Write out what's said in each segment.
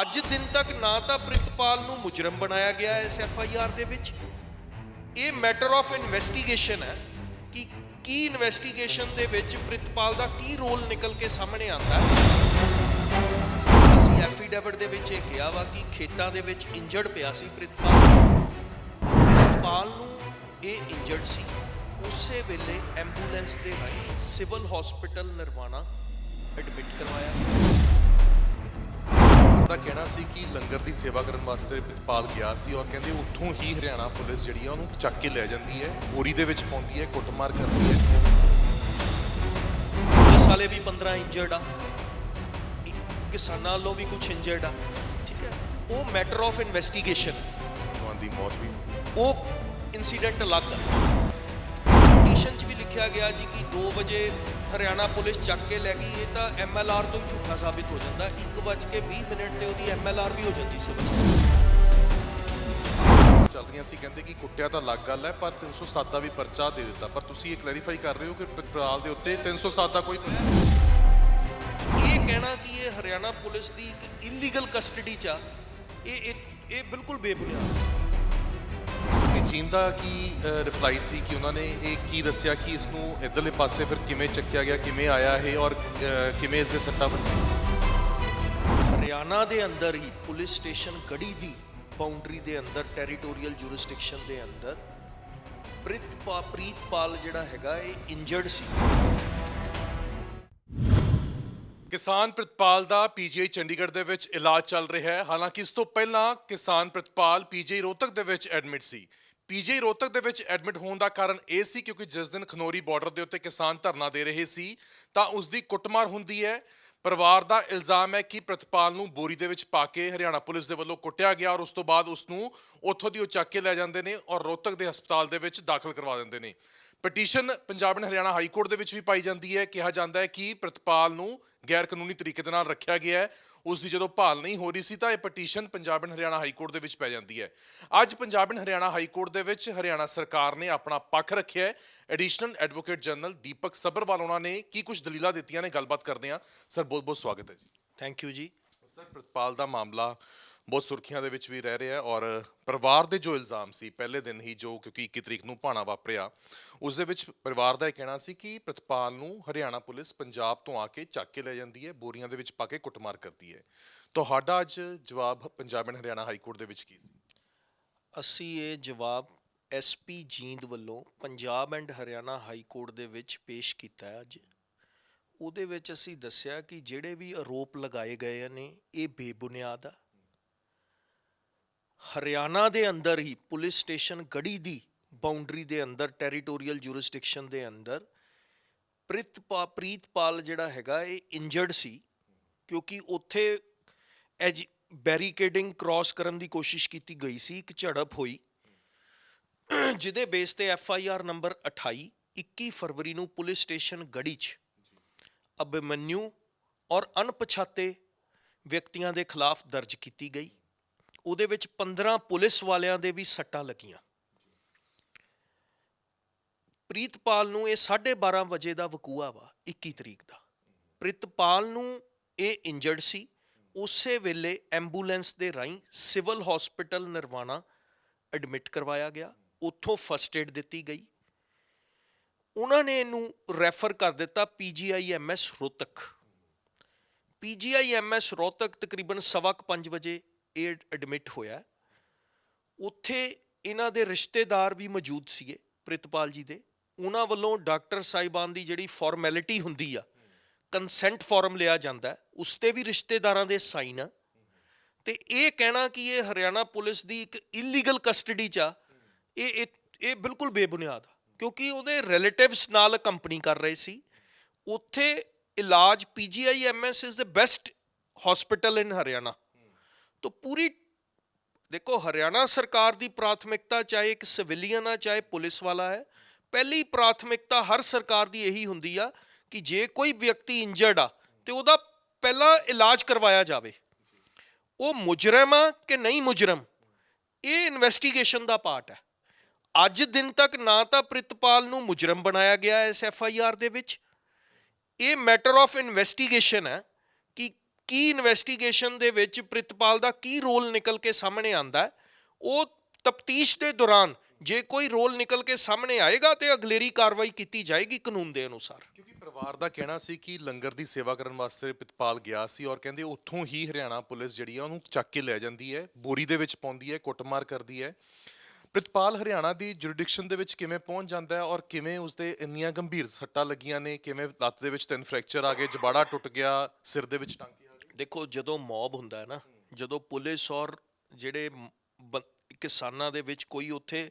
ਅੱਜ ਦਿਨ ਤੱਕ ਨਾ ਤਾਂ ਪ੍ਰਿਤਪਾਲ ਨੂੰ ਮੁਜਰਮ ਬਣਾਇਆ ਗਿਆ ਹੈ ਇਸ ਐਫ ਆਈ ਆਰ ਦੇ ਵਿੱਚ। ਇਹ ਮੈਟਰ ਆਫ ਇਨਵੈਸਟੀਗੇਸ਼ਨ ਹੈ ਕਿ ਕੀ ਇਨਵੈਸਟੀਗੇਸ਼ਨ ਦੇ ਵਿੱਚ ਪ੍ਰਿਤਪਾਲ ਦਾ ਕੀ ਰੋਲ ਨਿਕਲ ਕੇ ਸਾਹਮਣੇ ਆਉਂਦਾ ਹੈ। ਅਸੀਂ ਐਫੀਡੇਵਿਟ ਦੇ ਵਿੱਚ ਇਹ ਕਿਹਾ ਵਾ ਕਿ ਖੇਤਾਂ ਦੇ ਵਿੱਚ ਇੰਜਰਡ ਪਿਆ ਸੀ ਪ੍ਰਿਤਪਾਲ। ਪ੍ਰਿਤਪਾਲ ਨੂੰ ਇਹ ਇੰਜਰਡ ਸੀ। ਉਸੇ ਵੇਲੇ ਐਂਬੂਲੈਂਸ ਦੇ ਰਾਹੀਂ ਸਿਵਲ ਹਸਪੀਟਲ ਨਿਰਵਾਣਾ ਐਡਮਿਟ ਕਰਵਾਇਆ ਦਾ ਕਹਿਣਾ ਸੀ ਕਿ ਲੰਗਰ ਦੀ ਸੇਵਾ ਕਰਨ ਵਾਸਤੇ ਪ੍ਰਿਤਪਾਲ ਗਿਆ ਸੀ ਔਰ ਕਹਿੰਦੇ ਉੱਥੋਂ ਹੀ ਹਰਿਆਣਾ ਪੁਲਿਸ ਜਿਹੜੀ ਆ ਉਹਨੂੰ ਚੱਕ ਕੇ ਲੈ ਜਾਂਦੀ ਹੈ ਬੋਰੀ ਦੇ ਵਿੱਚ ਪਾਉਂਦੀ ਹੈ ਕੁੱਟਮਾਰ ਕਰਦੀ ਹੈ। ਪੁਲਿਸ ਵਾਲੇ ਵੀ 15 ਇੰਜਰਡ ਆ। ਕਿਸਾਨਾਂ ਵੱਲੋਂ ਵੀ ਕੁਝ ਇੰਜਰਡ ਆ। ਠੀਕ ਹੈ। ਉਹ ਮੈਟਰ ਆਫ ਇਨਵੈਸਟੀਗੇਸ਼ਨ ਉਹਨਾਂ ਦੀ ਮੌਤ ਵੀ। ਉਹ ਇਨਸੀਡੈਂਟ ਅਲੱਗ ਆ। ਪਟੀਸ਼ਨ 'ਚ ਵੀ ਲਿਖਿਆ ਗਿਆ ਜੀ ਕਿ 2 ਵਜੇ ਹਰਿਆਣਾ ਪੁਲਿਸ ਚੱਕ ਕੇ ਲੈ ਗਈ। ਇਹ ਤਾਂ ਐਮਐਲਆਰ ਤੋਂ ਹੀ ਝੂਠਾ ਸਾਬਿਤ ਹੋ ਜਾਂਦਾ। 1:20 ਮਿੰਟ ਤੇ ਉਹਦੀ ਐਮਐਲਆਰ ਵੀ ਹੋ ਜਾਂਦੀ ਸਿਵਲ ਚੱਲ ਰਹੀਆਂ ਸੀ ਕਹਿੰਦੇ ਕਿ ਕੁੱਟਿਆ ਤਾਂ ਅਲੱਗ ਗੱਲ ਹੈ ਪਰ 307 ਦਾ ਵੀ ਪਰਚਾ ਦੇ ਦਿੱਤਾ। ਪਰ ਤੁਸੀਂ ਇਹ ਕਲੈਰੀਫਾਈ ਕਰ ਰਹੇ ਹੋ ਕਿ ਪ੍ਰਿਤਪਾਲ ਦੇ ਉੱਤੇ 307 ਦਾ ਕੋਈ ਇਹ ਕਹਿਣਾ ਕਿ ਇਹ ਹਰਿਆਣਾ ਪੁਲਿਸ ਦੀ ਇੱਕ ਇਲੀਗਲ ਕਸਟਡੀ 'ਚ ਆ। ਇਹ ਇਹ ਇਹ ਬਿਲਕੁਲ ਬੇਬੁਨਿਆਦ। ਸਪੀਚੀਨ ਦਾ ਕੀ ਰਿਪਲਾਈ ਸੀ ਕਿ ਉਹਨਾਂ ਨੇ ਇਹ ਕੀ ਦੱਸਿਆ ਕਿ ਇਸ ਨੂੰ ਇਧਰਲੇ ਪਾਸੇ ਫਿਰ ਕਿਵੇਂ ਚੱਕਿਆ ਗਿਆ ਕਿਵੇਂ ਆਇਆ ਇਹ ਔਰ ਕਿਵੇਂ ਇਸ ਦੇ ਸੱਟਾਂ ਵੱਜੀਆਂ? ਹਰਿਆਣਾ ਦੇ ਅੰਦਰ ਹੀ ਪੁਲਿਸ ਸਟੇਸ਼ਨ ਗੜੀ ਦੀ ਬਾਉਂਡਰੀ ਦੇ ਅੰਦਰ ਟੈਰੀਟੋਰੀਅਲ ਜੁਰਿਸਡਿਕਸ਼ਨ ਦੇ ਅੰਦਰ ਪ੍ਰਿਤਪਾ ਪ੍ਰੀਤਪਾਲ ਜਿਹੜਾ ਹੈਗਾ ਇਹ ਇੰਜਰਡ ਸੀ। ਕਿਸਾਨ ਪ੍ਰਿਤਪਾਲ ਦਾ ਪੀਜੀਆਈ ਚੰਡੀਗੜ੍ਹ ਦੇ ਵਿੱਚ ਇਲਾਜ ਚੱਲ ਰਿਹਾ ਹੈ। ਹਾਲਾਂਕਿ ਇਸ ਤੋਂ ਪਹਿਲਾਂ ਕਿਸਾਨ ਪ੍ਰਿਤਪਾਲ ਪੀਜੀਆਈ ਰੋਹਤਕ ਦੇ ਵਿੱਚ ਐਡਮਿਟ ਸੀ। ਪੀਜੀਆਈ ਰੋਹਤਕ ਦੇ ਵਿੱਚ ਐਡਮਿਟ ਹੋਣ ਦਾ ਕਾਰਨ ਇਹ ਸੀ ਕਿਉਂਕਿ ਜਿਸ ਦਿਨ ਖਨੋਰੀ ਬਾਰਡਰ ਦੇ ਉੱਤੇ ਕਿਸਾਨ ਧਰਨਾ ਦੇ ਰਹੇ ਸੀ, ਤਾਂ ਉਸ ਦੀ ਕੁੱਟਮਾਰ ਹੁੰਦੀ ਹੈ। ਪਰਿਵਾਰ ਦਾ ਇਲਜ਼ਾਮ ਹੈ ਕਿ ਪ੍ਰਤਪਾਲ ਨੂੰ ਬੋਰੀ ਦੇ ਵਿੱਚ ਪਾ ਕੇ ਹਰਿਆਣਾ ਪੁਲਿਸ ਦੇ ਵੱਲੋਂ ਕੁੱਟਿਆ ਗਿਆ ਔਰ ਉਸ ਤੋਂ ਬਾਅਦ ਉਸ ਨੂੰ ਉੱਥੋਂ ਦੀ ਉਹ ਚੱਕ ਕੇ ਲੈ ਜਾਂਦੇ ਨੇ ਔਰ ਰੋਹਤਕ ਦੇ ਹਸਪਤਾਲ ਦੇ ਵਿੱਚ ਦਾਖਲ ਕਰਵਾ ਦਿੰਦੇ ਨੇ। Petition Punjab and Haryana high court ਦੇ ਵਿੱਚ ਵੀ ਪਾਈ ਜਾਂਦੀ ਹੈ। ਕਿਹਾ ਜਾਂਦਾ ਹੈ ਕਿ ਪ੍ਰਤਪਾਲ ਨੂੰ ਗੈਰ ਕਾਨੂੰਨੀ ਤਰੀਕੇ ਦੇ ਨਾਲ ਰੱਖਿਆ ਗਿਆ ਹੈ ਉਸ ਦੀ ਜਦੋਂ ਭਾਲ ਨਹੀਂ ਹੋ ਰਹੀ ਸੀ ਤਾਂ ਇਹ petition Punjab and Haryana high court ਦੇ ਵਿੱਚ ਪੈ ਜਾਂਦੀ ਹੈ। ਅੱਜ Punjab and Haryana high court ਦੇ ਵਿੱਚ ਹਰਿਆਣਾ ਸਰਕਾਰ ਨੇ ਆਪਣਾ ਪੱਖ ਰੱਖਿਆ ਹੈ। Additional advocate general Deepak Sabharwal ਉਹਨਾਂ ਨੇ ਕੀ ਕੁਝ ਦਲੀਲਾਂ ਦਿੱਤੀਆਂ ਨੇ ਗੱਲਬਾਤ ਕਰਦੇ ਹਾਂ। ਸਰ ਬਹੁਤ ਬਹੁਤ ਸਵਾਗਤ ਹੈ ਜੀ। ਥੈਂਕ ਯੂ ਜੀ। ਸਰ ਪ੍ਰਿਤਪਾਲ ਦਾ ਮਾਮਲਾ ਬਹੁਤ ਸੁਰਖੀਆਂ ਦੇ ਵਿੱਚ ਵੀ ਰਹਿ ਰਿਹਾ ਹੈ ਔਰ ਪਰਿਵਾਰ ਦੇ ਜੋ ਇਲਜ਼ਾਮ ਸੀ, ਪਹਿਲੇ ਦਿਨ ਹੀ ਜੋ ਕਿਉਂਕਿ 21 ਤਰੀਕ ਨੂੰ ਭਾਣਾ ਵਾਪਰਿਆ, ਉਸ ਦੇ ਵਿੱਚ ਪਰਿਵਾਰ ਦਾ ਇਹ ਕਹਿਣਾ ਸੀ ਕਿ ਪ੍ਰਿਤਪਾਲ ਨੂੰ ਹਰਿਆਣਾ ਪੁਲਿਸ ਪੰਜਾਬ ਤੋਂ ਆ ਕੇ ਚੱਕ ਕੇ ਲੈ ਜਾਂਦੀ ਹੈ, ਬੋਰੀਆਂ ਦੇ ਵਿੱਚ ਪਾ ਕੇ ਕੁੱਟਮਾਰ ਕਰਦੀ ਹੈ। ਤੁਹਾਡਾ ਅੱਜ ਜਵਾਬ Punjab and Haryana high court ਦੇ ਵਿੱਚ ਕੀ ਸੀ? ਅਸੀਂ ਇਹ ਜਵਾਬ ਐਸਪੀ ਜੀਂਦ ਵੱਲੋਂ Punjab and Haryana high court ਦੇ ਵਿੱਚ ਪੇਸ਼ ਕੀਤਾ ਹੈ ਅੱਜ। ਉਹਦੇ ਵਿੱਚ ਅਸੀਂ ਦੱਸਿਆ ਕਿ ਜਿਹੜੇ ਵੀ ਆਰੋਪ ਲਗਾਏ ਗਏ ਨੇ, ਇਹ ਬੇਬੁਨਿਆਦ ਆ। ਹਰਿਆਣਾ ਦੇ ਅੰਦਰ ਹੀ ਪੁਲਿਸ ਸਟੇਸ਼ਨ ਗੜੀ ਦੀ ਬਾਉਂਡਰੀ ਦੇ ਅੰਦਰ ਟੈਰੀਟੋਰੀਅਲ ਜੁਰਿਸਡਿਕਸ਼ਨ ਦੇ ਅੰਦਰ ਪ੍ਰਿਤਪਾ ਪ੍ਰੀਤਪਾਲ ਜਿਹੜਾ ਹੈਗਾ ਇਹ ਇੰਜਰਡ ਸੀ ਕਿਉਂਕਿ ਉੱਥੇ ਐਜ ਬੈਰੀਕੇਡਿੰਗ ਕ੍ਰਾਸ ਕਰਨ ਦੀ ਕੋਸ਼ਿਸ਼ ਕੀਤੀ ਗਈ ਸੀ, ਇੱਕ ਝੜਪ ਹੋਈ। ਜਿਹਦੇ ਬੇਸ ਤੇ ਐਫ ਆਈ ਆਰ ਨੰਬਰ 28 21 ਫਰਵਰੀ ਨੂੰ ਪੁਲਿਸ ਸਟੇਸ਼ਨ ਗੜੀ 'ਚ ਅਭਿਮਨਿਊ ਔਰ ਅਣਪਛਾਤੇ ਵਿਅਕਤੀਆਂ ਦੇ ਖਿਲਾਫ ਦਰਜ ਕੀਤੀ ਗਈ। ਉਹਦੇ ਵਿੱਚ 15 ਪੁਲਿਸ ਵਾਲਿਆਂ ਦੇ ਵੀ ਸੱਟਾਂ ਲੱਗੀਆਂ। ਪ੍ਰੀਤਪਾਲ ਨੂੰ ਇਹ 12:30 ਵਜੇ ਦਾ ਵਕੂਆ ਵਾ 21 ਤਰੀਕ ਦਾ। ਪ੍ਰੀਤਪਾਲ ਨੂੰ ਇਹ ਇੰਜਰਡ ਸੀ। ਉਸੇ ਵੇਲੇ ਐਂਬੂਲੈਂਸ ਦੇ ਰਾਹੀਂ ਸਿਵਲ ਹਸਪੀਟਲ ਨਿਰਵਾਣਾ ਐਡਮਿਟ ਕਰਵਾਇਆ ਗਿਆ। ਉੱਥੋਂ ਫਸਟ ਏਡ ਦਿੱਤੀ ਗਈ। ਉਹਨਾਂ ਨੇ ਇਹਨੂੰ ਰੈਫਰ ਕਰ ਦਿੱਤਾ ਪੀਜੀਆਈਐਮਐਸ ਰੋਹਤਕ। ਪੀਜੀਆਈਐਮਐਸ ਰੋਹਤਕ ਤਕਰੀਬਨ ਸਵਾ ਕੁ ਪੰਜ ਵਜੇ ਇਹ ਐਡਮਿਟ ਹੋਇਆ ਉੱਥੇ ਇਹਨਾਂ ਦੇ ਰਿਸ਼ਤੇਦਾਰ ਵੀ ਮੌਜੂਦ ਸੀਗੇ ਪ੍ਰਿਤਪਾਲ ਜੀ ਦੇ। ਉਹਨਾਂ ਵੱਲੋਂ ਡਾਕਟਰ ਸਾਹਿਬਾਨ ਦੀ ਜਿਹੜੀ ਫਾਰਮੈਲਿਟੀ ਹੁੰਦੀ ਆ ਕੰਸੈਂਟ ਫਾਰਮ ਲਿਆ ਜਾਂਦਾ ਉਸ ਤੇ ਵੀ ਰਿਸ਼ਤੇਦਾਰਾਂ ਦੇ ਸਾਈਨ ਆ। ਤੇ ਇਹ ਕਹਿਣਾ ਕਿ ਇਹ ਹਰਿਆਣਾ ਪੁਲਿਸ ਦੀ ਇੱਕ ਇਲੀਗਲ ਕਸਟਡੀ ਚ ਆ, ਇਹ ਇਹ ਬਿਲਕੁਲ ਬੇਬੁਨਿਆਦ ਆ, ਕਿਉਂਕਿ ਉਹਦੇ ਰਿਲੇਟਿਵਸ ਨਾਲ ਕੰਪਨੀ ਕਰ ਰਹੇ ਸੀ। ਉੱਥੇ ਇਲਾਜ PGIMS is the best hospital in Haryana. तो पूरी देखो हरियाणा सरकार ਦੀ ਪ੍ਰਾਥਮਿਕਤਾ ਚਾਹੇ ਇੱਕ ਸਿਵਿਲੀਅਨ ਆ ਚਾਹੇ ਪੁਲਿਸ ਵਾਲਾ ਹੈ ਪਹਿਲੀ ਪ੍ਰਾਥਮਿਕਤਾ ਹਰ ਸਰਕਾਰ ਦੀ ਇਹੀ ਹੁੰਦੀ ਆ ਕਿ ਜੇ ਕੋਈ ਵਿਅਕਤੀ ਇੰਜਰਡ ਆ ਤੇ ਉਹਦਾ ਪਹਿਲਾਂ ਇਲਾਜ ਕਰਵਾਇਆ ਜਾਵੇ ਉਹ ਮੁਜਰਮ ਆ ਕਿ ਨਹੀਂ ਮੁਜਰਮ ਇਹ ਇਨਵੈਸਟੀਗੇਸ਼ਨ ਦਾ ਪਾਰਟ ਹੈ ਅੱਜ ਦਿਨ ਤੱਕ ਨਾ ਤਾਂ ਪ੍ਰਿਤਪਾਲ ਨੂੰ ਮੁਜਰਮ ਬਣਾਇਆ ਗਿਆ ਇਸ ਐਫ ਆਈ ਆਰ ਦੇ ਵਿੱਚ ਇਹ ਮੈਟਰ ਆਫ ਇਨਵੈਸਟੀਗੇਸ਼ਨ ਹੈ ਕੀ ਇਨਵੈਸਟੀਗੇਸ਼ਨ ਦੇ ਵਿੱਚ ਪ੍ਰਿਤਪਾਲ ਦਾ ਕੀ ਰੋਲ ਨਿਕਲ ਕੇ ਸਾਹਮਣੇ ਆਂਦਾ ਉਹ ਤਫਤੀਸ਼ ਦੇ ਦੌਰਾਨ ਜੇ ਕੋਈ ਰੋਲ ਨਿਕਲ ਕੇ ਸਾਹਮਣੇ ਆਏਗਾ ਤੇ ਅਗਲੇਰੀ ਕਾਰਵਾਈ ਕੀਤੀ ਜਾਏਗੀ ਕਾਨੂੰਨ ਦੇ ਅਨੁਸਾਰ। ਕਿਉਂਕਿ ਪਰਿਵਾਰ ਦਾ ਕਹਿਣਾ ਸੀ ਕਿ ਲੰਗਰ ਦੀ ਸੇਵਾ ਕਰਨ ਵਾਸਤੇ ਪ੍ਰਿਤਪਾਲ ਗਿਆ ਸੀ ਔਰ ਕਹਿੰਦੇ ਉੱਥੋਂ ਹੀ ਹਰਿਆਣਾ ਪੁਲਿਸ ਜਿਹੜੀ ਆ ਉਹਨੂੰ ਚੱਕ ਕੇ ਲੈ ਜਾਂਦੀ ਹੈ, ਬੋਰੀ ਦੇ ਵਿੱਚ ਪਾਉਂਦੀ ਹੈ, ਕੁੱਟਮਾਰ ਕਰਦੀ ਹੈ। ਪ੍ਰਿਤਪਾਲ ਹਰਿਆਣਾ ਦੀ ਜੁਰਿਡਿਕਸ਼ਨ ਦੇ ਵਿੱਚ ਕਿਵੇਂ ਪਹੁੰਚ ਜਾਂਦਾ ਹੈ ਔਰ ਕਿਵੇਂ ਉਸਦੇ ਇੰਨੀਆਂ ਗੰਭੀਰ ਸੱਟਾਂ ਲੱਗੀਆਂ ਨੇ, ਕਿਵੇਂ ਲੱਤ ਦੇ ਵਿੱਚ ਤਿੰਨ ਫ੍ਰੈਕਚਰ ਆ ਗਏ, ਜਬਾੜਾ ਟੁੱਟ ਗਿਆ, ਸਿਰ ਦੇ ਵਿੱਚ ਟਾਂਕੇ ਆ ਦੇਖੋ ਜਦੋਂ ਮੌਬ ਹੁੰਦਾ ਹੈ ਨਾ ਜਦੋਂ ਪੁਲਿਸ ਔਰ ਜਿਹੜੇ ਬ- ਕਿਸਾਨਾਂ ਦੇ ਵਿੱਚ ਕੋਈ ਉੱਥੇ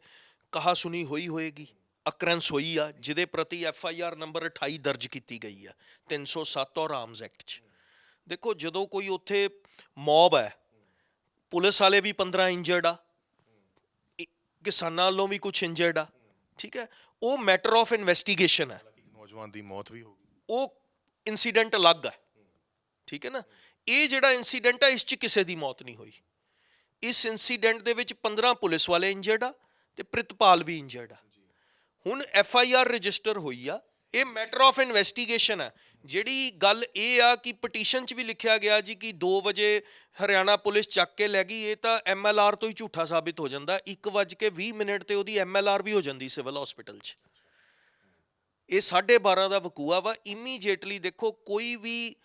ਕਹਾ ਸੁਣੀ ਹੋਈ ਹੋਏਗੀ ਅਕਰੈਂਸ ਹੋਈ ਆ ਜਿਹਦੇ ਪ੍ਰਤੀ ਐਫ ਆਈ ਆਰ ਨੰਬਰ 28 ਦਰਜ ਕੀਤੀ ਗਈ ਆ 307 ਔਰ ਆਰਮਸ ਐਕਟ 'ਚ। ਦੇਖੋ ਜਦੋਂ ਕੋਈ ਉੱਥੇ ਮੌਬ ਹੈ ਪੁਲਿਸ ਵਾਲੇ ਵੀ 15 ਇੰਜਰਡ ਆ ਇ- ਕਿਸਾਨਾਂ ਵੱਲੋਂ ਵੀ ਕੁਝ ਇੰਜਰਡ ਆ ਠੀਕ ਹੈ? ਉਹ ਮੈਟਰ ਆਫ ਇਨਵੈਸਟੀਗੇਸ਼ਨ ਹੈ। ਨੌਜਵਾਨ ਦੀ ਮੌਤ ਵੀ ਹੋ ਗਈ। ਉਹ ਇਨਸੀਡੈਂਟ ਅਲੱਗ ਹੈ। ਠੀਕ ਹੈ ਨਾ? ਇਹ ਜਿਹੜਾ ਇਨਸੀਡੈਂਟ ਆ, ਇਸ 'ਚ ਕਿਸੇ ਦੀ ਮੌਤ ਨਹੀਂ ਹੋਈ। ਇਸ ਇਨਸੀਡੈਂਟ ਦੇ ਵਿੱਚ 15 ਪੁਲਿਸ ਵਾਲੇ ਇੰਜਰਡ ਆ ਤੇ ਪ੍ਰਿਤਪਾਲ ਵੀ ਇੰਜਰਡ ਆ। ਹੁਣ ਐਫ ਆਈ ਆਰ ਰਜਿਸਟਰ ਹੋਈ ਆ। ਇਹ ਮੈਟਰ ਆਫ ਇਨਵੈਸਟੀਗੇਸ਼ਨ ਹੈ ਜਿਹੜੀ ਗੱਲ ਇਹ ਆ ਕਿ ਪਟੀਸ਼ਨ 'ਚ ਵੀ ਲਿਖਿਆ ਗਿਆ ਜੀ ਕਿ 2 ਵਜੇ ਹਰਿਆਣਾ ਪੁਲਿਸ ਚੱਕ ਕੇ ਲੈ ਗਈ, ਇਹ ਤਾਂ ਐਮ ਐਲ ਆਰ ਤੋਂ ਹੀ ਝੂਠਾ ਸਾਬਿਤ ਹੋ ਜਾਂਦਾ। 1:20 ਮਿੰਟ ਤੇ ਉਹਦੀ ਐਮ ਐਲ ਆਰ ਵੀ ਹੋ ਜਾਂਦੀ ਸਿਵਲ ਹਸਪੀਟਲ 'ਚ। ਇਹ 12:30 ਦਾ ਵਕੂਆ ਵਾ। ਇਮੀਡੀਏਟਲੀ ਦੇਖੋ, ਕੋਈ ਵੀ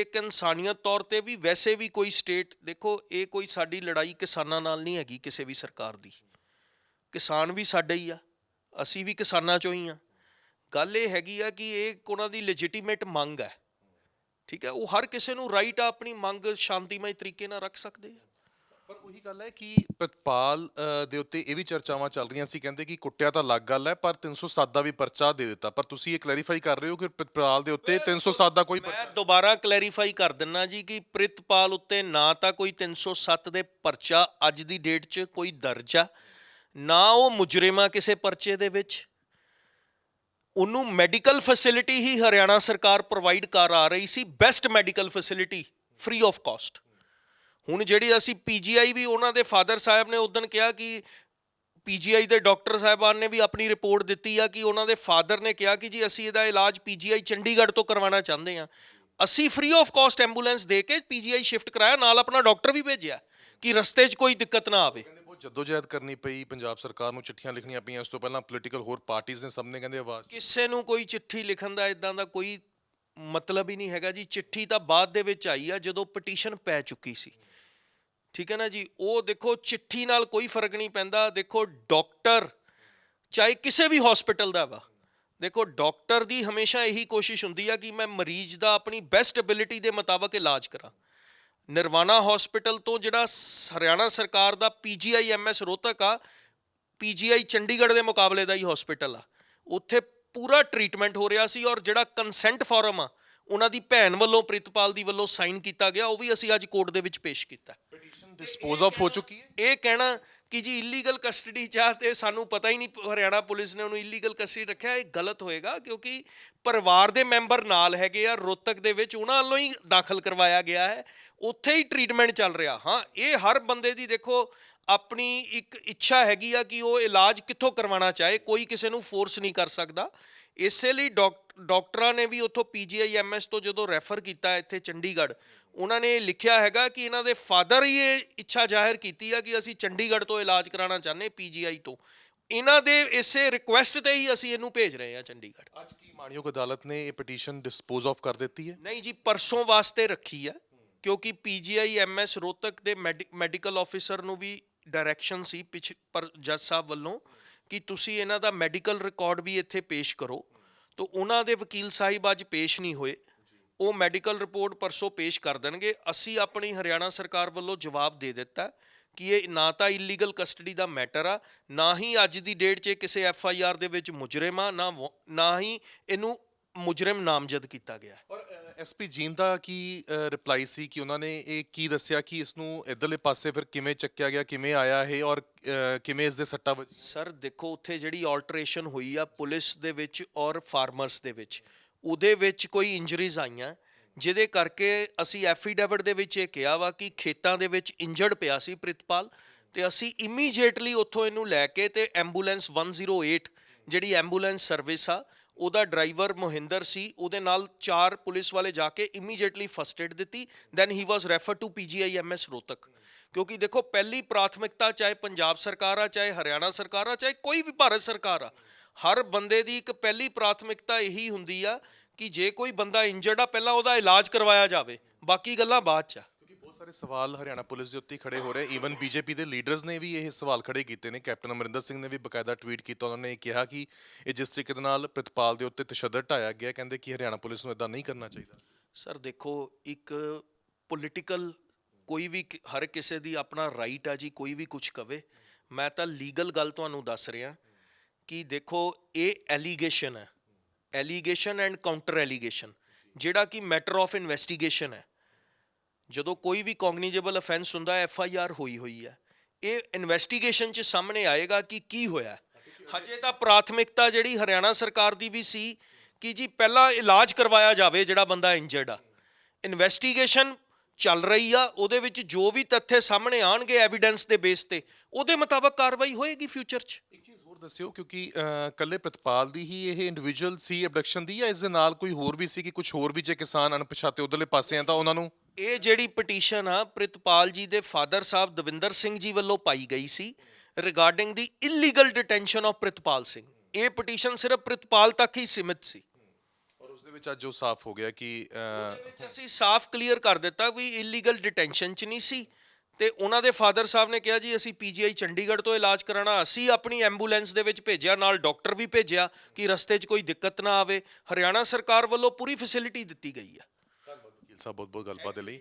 ਇੱਕ ਇਨਸਾਨੀਅਤ ਤੌਰ ਤੇ ਵੀ ਵੈਸੇ ਵੀ ਕੋਈ ਸਟੇਟ ਦੇਖੋ, ਇਹ ਕੋਈ ਸਾਡੀ ਲੜਾਈ ਕਿਸਾਨਾਂ ਨਾਲ ਨਹੀਂ ਹੈਗੀ ਕਿਸੇ ਵੀ ਸਰਕਾਰ ਦੀ। ਕਿਸਾਨ ਵੀ ਸਾਡੇ ਹੀ ਆ, ਅਸੀਂ ਵੀ ਕਿਸਾਨਾਂ ਚੋਂ ਹੀ ਆ। ਗੱਲ ਇਹ ਹੈਗੀ ਆ ਕਿ ਇਹ ਉਹਨਾਂ ਦੀ ਲੈਜੀਟੀਮੇਟ ਮੰਗ ਹੈ। ਠੀਕ ਹੈ, ਉਹ ਹਰ ਕਿਸੇ ਨੂੰ ਰਾਈਟ ਆ, ਆਪਣੀ ਮੰਗ ਸ਼ਾਂਤੀਮਈ ਤਰੀਕੇ ਨਾਲ ਰੱਖ ਸਕਦੇ ਆ। ਪਰ ਉਹੀ ਗੱਲ ਹੈ ਕਿ ਪ੍ਰਿਤਪਾਲ ਦੇ ਉੱਤੇ ਇਹ ਵੀ ਚਰਚਾਵਾਂ ਚੱਲ ਰਹੀਆਂ ਸੀ ਕਹਿੰਦੇ ਕਿ ਕੁੱਟਿਆ ਤਾਂ ਅਲੱਗ ਗੱਲ ਹੈ ਪਰ 307 ਦਾ ਵੀ ਪਰਚਾ ਦੇ ਦਿੱਤਾ। ਪਰ ਤੁਸੀਂ ਇਹ ਕਲੈਰੀਫਾਈ ਕਰ ਰਹੇ ਹੋ ਕਿ ਪ੍ਰਿਤਪਾਲ ਦੇ ਉੱਤੇ 307 ਦਾ ਕੋਈ ਮੈਂ ਦੁਬਾਰਾ ਕਲੈਰੀਫਾਈ ਕਰ ਦਿੰਨਾ ਜੀ ਕਿ ਪ੍ਰਿਤਪਾਲ ਉੱਤੇ ਨਾ ਤਾਂ ਕੋਈ 307 ਦੇ ਪਰਚਾ ਅੱਜ ਦੀ ਡੇਟ 'ਚ ਕੋਈ ਦਰਜ ਆ ਨਾ ਉਹ ਮੁਜਰਮਾ ਕਿਸੇ ਪਰਚੇ ਦੇ ਵਿੱਚ। ਉਹਨੂੰ ਮੈਡੀਕਲ ਫੈਸਿਲਿਟੀ ਹੀ ਹਰਿਆਣਾ ਸਰਕਾਰ ਪ੍ਰੋਵਾਈਡ ਕਰ ਆ ਰਹੀ ਸੀ best medical facility free of cost ਹੁਣ ਜਿਹੜੀ ਅਸੀਂ ਪੀਜੀਆਈ ਵੀ ਉਹਨਾਂ ਦੇ ਫਾਦਰ ਸਾਹਿਬ ਨੇ ਉਦੋਂ ਕਿਹਾ ਕਿ ਪੀਜੀਆਈ ਦੇ ਡਾਕਟਰ ਸਾਹਿਬਾਨ ਨੇ ਵੀ ਆਪਣੀ ਰਿਪੋਰਟ ਦਿੱਤੀ ਆ ਕਿ ਉਹਨਾਂ ਦੇ ਫਾਦਰ ਨੇ ਕਿਹਾ ਕਿ ਜੀ ਅਸੀਂ ਇਹਦਾ ਇਲਾਜ ਪੀਜੀਆਈ ਚੰਡੀਗੜ੍ਹ ਤੋਂ ਕਰਵਾਉਣਾ ਚਾਹੁੰਦੇ ਆ। ਅਸੀਂ ਫ੍ਰੀ ਆਫ ਕਾਸਟ ਐਂਬੂਲੈਂਸ ਦੇ ਕੇ ਪੀਜੀਆਈ ਸ਼ਿਫਟ ਕਰਾਇਆ ਨਾਲ ਆਪਣਾ ਡਾਕਟਰ ਵੀ ਭੇਜਿਆ ਕਿ ਰਸਤੇ 'ਚ ਕੋਈ ਦਿੱਕਤ ਨਾ ਆਵੇ। ਜਦੋਜਹਿਦ ਕਰਨੀ ਪਈ ਪੰਜਾਬ ਸਰਕਾਰ ਨੂੰ ਚਿੱਠੀਆਂ ਲਿਖਣੀਆਂ ਪਈਆਂ ਉਸ ਤੋਂ ਪਹਿਲਾਂ ਪੋਲੀਟੀਕਲ ਹੋਰ ਪਾਰਟੀਆਂ ਨੇ ਸਭ ਨੇ ਕਹਿੰਦੇ ਆਵਾਜ਼ ਕਿਸੇ ਨੂੰ ਕੋਈ ਚਿੱਠੀ ਲਿਖਣ ਦਾ ਇਦਾਂ ਦਾ ਕੋਈ ਮਤਲਬ ਹੀ ਨਹੀਂ ਹੈਗਾ ਜੀ। ਚਿੱਠੀ ਤਾਂ ਬਾਅਦ ਦੇ ਵਿੱਚ ਆਈ ਆ ਜਦੋਂ ਪਟੀਸ਼ਨ ਪੈ ਚੁੱਕੀ ਸੀ। ਠੀਕ ਹੈ ਨਾ ਜੀ? ਉਹ ਦੇਖੋ, ਚਿੱਠੀ ਨਾਲ ਕੋਈ ਫ਼ਰਕ ਨਹੀਂ ਪੈਂਦਾ। ਦੇਖੋ, ਡਾਕਟਰ, ਚਾਹੇ ਕਿਸੇ ਵੀ ਹਸਪੀਟਲ ਦਾ ਵਾ, ਦੇਖੋ, ਡਾਕਟਰ ਦੀ ਹਮੇਸ਼ਾ ਇਹੀ ਕੋਸ਼ਿਸ਼ ਹੁੰਦੀ ਆ ਕਿ ਮੈਂ ਮਰੀਜ਼ ਦਾ ਆਪਣੀ ਬੈਸਟ ਅਬਿਲਿਟੀ ਦੇ ਮੁਤਾਬਕ ਇਲਾਜ ਕਰਾਂ। ਨਿਰਵਾਣਾ ਹਸਪੀਟਲ ਤੋਂ ਜਿਹੜਾ ਹਰਿਆਣਾ ਸਰਕਾਰ ਦਾ ਪੀਜੀਆਈ ਐਮਐਸ ਰੋਹਤਕ ਆ ਪੀਜੀਆਈ ਚੰਡੀਗੜ੍ਹ ਦੇ ਮੁਕਾਬਲੇ ਦਾ ਹੀ ਹਸਪੀਟਲ ਆ। ਉੱਥੇ ਪੂਰਾ ਟ੍ਰੀਟਮੈਂਟ ਹੋ ਰਿਹਾ ਸੀ ਔਰ ਜਿਹੜਾ ਕੰਸੈਂਟ ਫਾਰਮ ਆ ਉਹਨਾਂ ਦੀ ਭੈਣ ਵੱਲੋਂ ਪ੍ਰਿਤਪਾਲ ਦੀ ਵੱਲੋਂ ਸਾਈਨ ਕੀਤਾ ਗਿਆ ਉਹ ਵੀ ਅਸੀਂ ਅੱਜ ਕੋਰਟ ਦੇ ਵਿੱਚ ਪੇਸ਼ ਕੀਤਾ। ਪਟੀਸ਼ਨ ਡਿਸਪੋਜ਼ ਆਫ ਹੋ ਚੁੱਕੀ ਹੈ? ਇਹ ਕਹਿਣਾ ਕਿ ਜੀ ਇਲੀਗਲ ਕਸਟਡੀ ਚਾਹ ਤੇ ਸਾਨੂੰ ਪਤਾ ਹੀ ਨਹੀਂ ਹਰਿਆਣਾ ਪੁਲਿਸ ਨੇ ਉਹਨੂੰ ਇਲੀਗਲ ਕਸਟਡੀ ਰੱਖਿਆ ਇਹ ਗਲਤ ਹੋਏਗਾ ਕਿਉਂਕਿ ਪਰਿਵਾਰ ਦੇ ਮੈਂਬਰ ਨਾਲ ਹੈਗੇ ਆ ਰੋਤਕ ਦੇ ਵਿੱਚ ਉਹਨਾਂ ਵੱਲੋਂ ਹੀ ਦਾਖਲ ਕਰਵਾਇਆ ਗਿਆ ਹੈ ਉੱਥੇ ਹੀ ਟ੍ਰੀਟਮੈਂਟ ਚੱਲ ਰਿਹਾ। ਹਾਂ ਇਹ ਹਰ ਬੰਦੇ ਦੀ ਦੇਖੋ ਆਪਣੀ ਇੱਕ ਇੱਛਾ ਹੈਗੀ ਆ ਕਿ ਉਹ ਇਲਾਜ ਕਿੱਥੋਂ ਕਰਵਾਉਣਾ ਚਾਹੇ ਕੋਈ ਕਿਸੇ ਨੂੰ ਫੋਰਸ ਨਹੀਂ ਕਰ ਸਕਦਾ। ਇਸੇ ਲਈ ਡਾਕ- ਡਾਕਟਰਾਂ ਨੇ ਵੀ ਉੱਥੋਂ ਪੀਜੀਆਈਐਮਐਸ ਤੋਂ ਜਦੋਂ ਰੈਫਰ ਕੀਤਾ ਇੱਥੇ ਚੰਡੀਗੜ੍ਹ ਉਹਨਾਂ ਨੇ ਲਿਖਿਆ ਹੈਗਾ ਕਿ ਇਹਨਾਂ ਦੇ ਫਾਦਰ ਹੀ ਇਹ ਇੱਛਾ ਜ਼ਾਹਿਰ ਕੀਤੀ ਆ ਕਿ ਅਸੀਂ ਚੰਡੀਗੜ੍ਹ ਤੋਂ ਇਲਾਜ ਕਰਾਉਣਾ ਚਾਹੁੰਦੇ ਪੀਜੀਆਈ ਤੋਂ। ਇਹਨਾਂ ਦੇ ਇਸੇ ਰਿਕੁਐਸਟ ਤੇ ਹੀ ਅਸੀਂ ਇਹਨੂੰ ਭੇਜ ਰਹੇ ਹਾਂ ਚੰਡੀਗੜ੍ਹ। ਅੱਜ ਕੀ ਮਾਣਯੋਗ ਅਦਾਲਤ ਨੇ ਇਹ ਪਟੀਸ਼ਨ ਡਿਸਪੋਜ਼ ਆਫ ਕਰ ਦਿੱਤੀ ਹੈ? ਨਹੀਂ ਜੀ ਪਰਸੋਂ ਵਾਸਤੇ ਰੱਖੀ ਹੈ ਕਿਉਂਕਿ ਪੀਜੀਆਈ ਐਮਐਸ ਰੋਹਤਕ ਦੇ ਮੈਡੀਕਲ ਆਫੀਸਰ ਨੂੰ ਵੀ ਡਾਇਰੈਕਸ਼ਨ ਸੀ ਪਿਛ ਪਰ ਜੱਜ ਸਾਹਿਬ ਵੱਲੋਂ। ਕਿ ਤੁਸੀਂ ਇਹਨਾਂ ਦਾ ਮੈਡੀਕਲ ਰਿਕਾਰਡ ਵੀ ਇੱਥੇ ਪੇਸ਼ ਕਰੋ। ਤਾਂ ਉਹਨਾਂ ਦੇ ਵਕੀਲ ਸਾਹਿਬ ਅੱਜ ਪੇਸ਼ ਨਹੀਂ ਹੋਏ। ਉਹ ਮੈਡੀਕਲ ਰਿਪੋਰਟ ਪਰਸੋਂ ਪੇਸ਼ ਕਰ ਦੇਣਗੇ। ਅਸੀਂ ਆਪਣੀ ਹਰਿਆਣਾ ਸਰਕਾਰ ਵੱਲੋਂ ਜਵਾਬ ਦੇ ਦਿੱਤਾ ਕਿ ਇਹ ਨਾ ਤਾਂ ਇਲੀਗਲ ਕਸਟਡੀ ਦਾ ਮੈਟਰ ਆ, ਨਾ ਹੀ ਅੱਜ ਦੀ ਡੇਟ 'ਚ ਇਹ ਕਿਸੇ ਐਫ ਆਈ ਆਰ ਦੇ ਵਿੱਚ ਮੁਜਰਮ ਆ, ਨਾ ਵ- ਨਾ ਹੀ ਇਹਨੂੰ ਮੁਜਰਮ ਨਾਮਜ਼ਦ ਕੀਤਾ ਗਿਆ। ਔਰ ਐਸਪੀ ਜੀਨ ਦਾ ਕੀ ਰਿਪਲਾਈ ਸੀ ਕਿ ਉਹਨਾਂ ਨੇ ਇਹ ਕੀ ਦੱਸਿਆ ਕਿ ਇਸ ਨੂੰ ਇਧਰਲੇ ਪਾਸੇ ਫਿਰ ਕਿਵੇਂ ਚੱਕਿਆ ਗਿਆ, ਕਿਵੇਂ ਆਇਆ ਇਹ ਔਰ ਕਿਵੇਂ ਇਸ ਦੇ ਸੱਟਾ ਵੱਜੀ? ਸਰ ਦੇਖੋ ਉੱਥੇ ਜਿਹੜੀ ਆਲਟਰੇਸ਼ਨ ਹੋਈ ਆ ਪੁਲਿਸ ਦੇ ਵਿੱਚ ਔਰ ਫਾਰਮਰਸ ਦੇ ਵਿੱਚ। ਉਹਦੇ ਵਿੱਚ ਕੋਈ ਇੰਜਰੀਜ਼ ਆਈਆਂ, ਜਿਹਦੇ ਕਰਕੇ ਅਸੀਂ ਐਫੀਡੇਵਿਟ ਦੇ ਵਿੱਚ ਇਹ ਕਿਹਾ ਵਾ ਕਿ ਖੇਤਾਂ ਦੇ ਵਿੱਚ ਇੰਜਰਡ ਪਿਆ ਸੀ ਪ੍ਰਿਤਪਾਲ ਤੇ ਅਸੀਂ ਇਮੀਡੀਏਟਲੀ ਉੱਥੋਂ ਇਹਨੂੰ ਲੈ ਕੇ ਤੇ ਐਂਬੂਲੈਂਸ 108 ਜਿਹੜੀ ਐਂਬੂਲੈਂਸ ਸਰਵਿਸ ਆ ਉਹਦਾ ਡਰਾਈਵਰ ਮੋਹਿੰਦਰ ਸੀ, ਉਹਦੇ ਨਾਲ ਚਾਰ ਪੁਲਿਸ ਵਾਲੇ ਜਾ ਕੇ ਇਮੀਡੀਏਟਲੀ ਫਸਟ ਏਡ ਦਿੱਤੀ then he was refer to PGIMS Rohtak. ਕਿਉਂਕਿ ਦੇਖੋ, ਪਹਿਲੀ ਪ੍ਰਾਥਮਿਕਤਾ ਚਾਹੇ ਪੰਜਾਬ ਸਰਕਾਰ ਆ, ਚਾਹੇ ਹਰਿਆਣਾ ਸਰਕਾਰ ਆ, ਚਾਹੇ ਕੋਈ ਵੀ ਭਾਰਤ ਸਰਕਾਰ ਆ, ਹਰ ਬੰਦੇ ਦੀ ਇੱਕ ਪਹਿਲੀ ਪ੍ਰਾਥਮਿਕਤਾ ਇਹੀ ਹੁੰਦੀ ਆ ਕਿ ਜੇ ਕੋਈ ਬੰਦਾ ਇੰਜਰਡ ਆ, ਪਹਿਲਾਂ ਉਹਦਾ ਇਲਾਜ ਕਰਵਾਇਆ ਜਾਵੇ, ਬਾਕੀ ਗੱਲਾਂ ਬਾਅਦ ਚ ਆ। ਬਹੁਤ ਸਾਰੇ ਸਵਾਲ ਹਰਿਆਣਾ ਪੁਲਿਸ ਦੇ ਉੱਤੇ ਹੀ ਖੜੇ ਹੋ ਰਹੇ। ਈਵਨ ਬੀਜੇਪੀ ਦੇ ਲੀਡਰਸ ਨੇ ਵੀ ਇਹ ਸਵਾਲ ਖੜੇ ਕੀਤੇ ਨੇ। ਕੈਪਟਨ ਅਮਰਿੰਦਰ ਸਿੰਘ ਨੇ ਵੀ ਬਕਾਇਦਾ ਟਵੀਟ ਕੀਤਾ। ਉਹਨਾਂ ਨੇ ਇਹ ਕਿਹਾ ਕਿ ਇਹ ਜਿਸ ਤਰੀਕੇ ਦੇ ਨਾਲ ਪ੍ਰਿਤਪਾਲ ਦੇ ਉੱਤੇ ਤਸ਼ੱਦਦ ਢਾਇਆ ਗਿਆ, ਕਹਿੰਦੇ ਕਿ ਹਰਿਆਣਾ ਪੁਲਿਸ ਨੂੰ ਇਦਾਂ ਨਹੀਂ ਕਰਨਾ ਚਾਹੀਦਾ। ਸਰ ਦੇਖੋ, ਇੱਕ ਪੋਲੀਟੀਕਲ ਕੋਈ ਵੀ ਹਰ ਕਿਸੇ ਦੀ ਆਪਣਾ ਰਾਈਟ ਆ ਜੀ, ਕੋਈ ਵੀ ਕੁਝ ਕਵੇ। ਮੈਂ ਤਾਂ ਲੀਗਲ ਗੱਲ ਤੁਹਾਨੂੰ ਦੱਸ ਰਿਹਾ ਕਿ ਦੇਖੋ, ਇਹ ਐਲੀਗੇਸ਼ਨ ਹੈ। ਐਲੀਗੇਸ਼ਨ ਐਂਡ ਕਾਊਂਟਰ ਐਲੀਗੇਸ਼ਨ ਜਿਹੜਾ ਕਿ ਮੈਟਰ ਆਫ ਇਨਵੈਸਟੀਗੇਸ਼ਨ ਹੈ। ਜਦੋਂ ਕੋਈ ਵੀ ਕੌਗਨੀਜੇਬਲ ਅਫੈਂਸ ਹੁੰਦਾ ਐਫ ਆਈ ਆਰ ਹੋਈ ਹੋਈ ਹੈ। ਇਹ ਇਨਵੈਸਟੀਗੇਸ਼ਨ 'ਚ ਸਾਹਮਣੇ ਆਏਗਾ ਕਿ ਕੀ ਹੋਇਆ। ਹਜੇ ਤਾਂ ਪ੍ਰਾਥਮਿਕਤਾ ਜਿਹੜੀ ਹਰਿਆਣਾ ਸਰਕਾਰ ਦੀ ਵੀ ਸੀ ਕਿ ਜੀ ਪਹਿਲਾਂ ਇਲਾਜ ਕਰਵਾਇਆ ਜਾਵੇ ਜਿਹੜਾ ਬੰਦਾ ਇੰਜਰਡ ਆ। ਇਨਵੈਸਟੀਗੇਸ਼ਨ ਚੱਲ ਰਹੀ ਆ, ਉਹਦੇ ਵਿੱਚ ਜੋ ਵੀ ਤੱਥੇ ਸਾਹਮਣੇ ਆਣਗੇ ਐਵੀਡੈਂਸ ਦੇ ਬੇਸ ਤੇ, ਉਹਦੇ ਮੁਤਾਬਕ ਕਾਰਵਾਈ ਹੋਏਗੀ ਫਿਊਚਰ 'ਚ। ਦੱਸਿਓ ਕਿਉਂਕਿ ਕੱਲੇ ਪ੍ਰਿਤਪਾਲ ਦੀ ਹੀ ਇਹ ਇੰਡੀਵਿਜੂਅਲ ਸੀ ਅਬਡਕਸ਼ਨ ਦੀ ਜਾਂ ਇਸ ਦੇ ਨਾਲ ਕੋਈ ਹੋਰ ਵੀ ਸੀ ਕਿ ਕੁਝ ਹੋਰ ਵੀ ਜੇ ਕਿਸਾਨ ਅਣਪਛਾਤੇ ਉਧਰਲੇ ਪਾਸੇ ਆ ਤਾਂ ਉਹਨਾਂ ਨੂੰ? ਇਹ ਜਿਹੜੀ ਪਟੀਸ਼ਨ ਆ ਪ੍ਰਿਤਪਾਲ ਜੀ ਦੇ ਫਾਦਰ ਸਾਹਿਬ ਦਵਿੰਦਰ ਸਿੰਘ ਜੀ ਵੱਲੋਂ ਪਾਈ ਗਈ ਸੀ regarding the illegal detention of Pritpal Singh. ਇਹ ਪਟੀਸ਼ਨ ਸਿਰਫ ਪ੍ਰਿਤਪਾਲ ਤੱਕ ਹੀ ਸੀਮਿਤ ਸੀ। ਔਰ ਉਸ ਦੇ ਵਿੱਚ ਅੱਜ ਉਹ ਸਾਫ਼ ਹੋ ਗਿਆ ਕਿ ਅਹ, ਉਹਦੇ ਵਿੱਚ ਅਸੀਂ ਸਾਫ਼ ਕਲੀਅਰ ਕਰ ਦਿੱਤਾ ਵੀ ਇਲੀਗਲ ਡਿਟੈਂਸ਼ਨ ਚ ਨਹੀਂ ਸੀ। ਤੇ ਉਹਨਾਂ ਦੇ ਫਾਦਰ ਸਾਹਿਬ ਨੇ ਕਿਹਾ ਜੀ, ਅਸੀਂ ਪੀਜੀਆਈ ਚੰਡੀਗੜ੍ਹ ਤੋਂ ਇਲਾਜ ਕਰਾਣਾ ਅਸੀਂ ਆਪਣੀ ਐਂਬੂਲੈਂਸ ਦੇ ਵਿੱਚ ਭੇਜਿਆ, ਨਾਲ ਡਾਕਟਰ ਵੀ ਭੇਜਿਆ ਕਿ ਰਸਤੇ 'ਚ ਕੋਈ ਦਿੱਕਤ ਨਾ ਆਵੇ। ਹਰਿਆਣਾ ਸਰਕਾਰ ਵੱਲੋਂ ਪੂਰੀ ਫੈਸਿਲਿਟੀ ਦਿੱਤੀ ਗਈ ਆ। ਵਕੀਲ ਸਾਹਿਬ ਬਹੁਤ ਬਹੁਤ ਗੱਲਬਾਤ ਦੇ ਲਈ।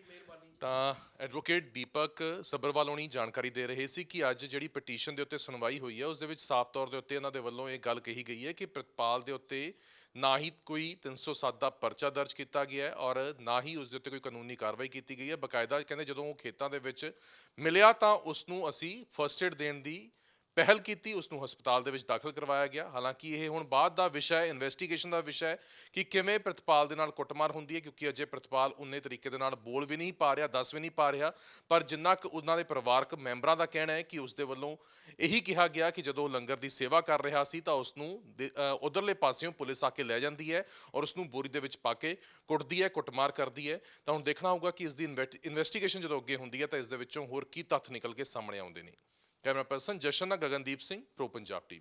ਤਾਂ ਐਡਵੋਕੇਟ ਦੀਪਕ ਸੱਬਰਵਾਲ ਹੋਣੀ ਜਾਣਕਾਰੀ ਦੇ ਰਹੇ ਸੀ ਕਿ ਅੱਜ ਜਿਹੜੀ ਪਟੀਸ਼ਨ ਦੇ ਉੱਤੇ ਸੁਣਵਾਈ ਹੋਈ ਹੈ, ਉਸ ਦੇ ਵਿੱਚ ਸਾਫ਼ ਤੌਰ ਦੇ ਉੱਤੇ ਇਹਨਾਂ ਦੇ ਵੱਲੋਂ ਇਹ ਗੱਲ ਕਹੀ ਗਈ ਹੈ ਕਿ ਪ੍ਰਿਤਪਾਲ ਦੇ ਉੱਤੇ ਨਾ ਹੀ ਕੋਈ 307 ਦਾ ਪਰਚਾ ਦਰਜ ਕੀਤਾ ਗਿਆ ਹੈ ਔਰ ਨਾ ਹੀ ਉਸ ਦੇ ਉੱਤੇ ਕੋਈ ਕਾਨੂੰਨੀ ਕਾਰਵਾਈ ਕੀਤੀ ਗਈ ਹੈ। ਬਕਾਇਦਾ ਕਹਿੰਦੇ ਜਦੋਂ ਉਹ ਖੇਤਾਂ ਦੇ ਵਿੱਚ ਮਿਲਿਆ ਤਾਂ ਉਸ ਨੂੰ ਅਸੀਂ ਫਰਸਟ ਏਡ ਦੇਣ ਦੀ ਪਹਿਲ ਕੀਤੀ ਉਸ ਨੂੰ ਹਸਪਤਾਲ ਦੇ ਵਿੱਚ ਦਾਖਲ ਕਰਵਾਇਆ ਗਿਆ। ਹਾਲਾਂਕਿ ਇਹ ਹੁਣ ਬਾਅਦ ਦਾ ਵਿਸ਼ਾ ਹੈ ਇਨਵੈਸਟੀਗੇਸ਼ਨ ਦਾ ਵਿਸ਼ਾ ਹੈ ਕਿ ਕਿਵੇਂ ਪ੍ਰਿਤਪਾਲ ਦੇ ਨਾਲ ਕੁੱਟਮਾਰ ਹੁੰਦੀ ਹੈ ਕਿਉਂਕਿ ਅਜੇ ਪ੍ਰਤਪਾਲ ਉਨੇ ਤਰੀਕੇ ਦੇ ਨਾਲ ਬੋਲ ਵੀ ਨਹੀਂ ਪਾ ਰਿਹਾ ਦੱਸ ਵੀ ਨਹੀਂ ਪਾ ਰਿਹਾ। ਪਰ ਜਿੰਨਾ ਕੁ ਉਹਨਾਂ ਦੇ ਪਰਿਵਾਰਕ ਮੈਂਬਰਾਂ ਦਾ ਕਹਿਣਾ ਹੈ ਕਿ ਉਸ ਦੇ ਵੱਲੋਂ ਇਹੀ ਕਿਹਾ ਗਿਆ ਕਿ ਜਦੋਂ ਲੰਗਰ ਦੀ ਸੇਵਾ ਕਰ ਰਿਹਾ ਸੀ ਤਾਂ ਉਸ ਨੂੰ ਦੇ- ਅ, ਉਧਰਲੇ ਪਾਸਿਓਂ ਪੁਲਿਸ ਆ ਕੇ ਲੈ ਜਾਂਦੀ ਹੈ ਔਰ ਉਸ ਨੂੰ ਬੋਰੀ ਦੇ ਵਿੱਚ ਪਾ ਕੇ ਕੁੱਟਦੀ ਹੈ ਕੁੱਟਮਾਰ ਕਰਦੀ ਹੈ। ਤਾਂ ਹੁਣ ਦੇਖਣਾ ਹੋਊਗਾ ਕਿ ਇਸ ਦੀ ਇਨਵੈਸਟੀਗੇਸ਼ਨ ਜਦੋਂ ਅੱਗੇ ਹੁੰਦੀ ਹੈ ਤਾਂ ਇਸ ਦੇ ਵਿੱਚੋਂ ਹੋਰ ਕੀ ਤੱਥ ਨਿਕਲ ਕੇ ਸਾਹਮਣੇ ਆਉਂਦੇ ਨੇ। Camera person Jashan Gagandeep Singh pro Punjab TV.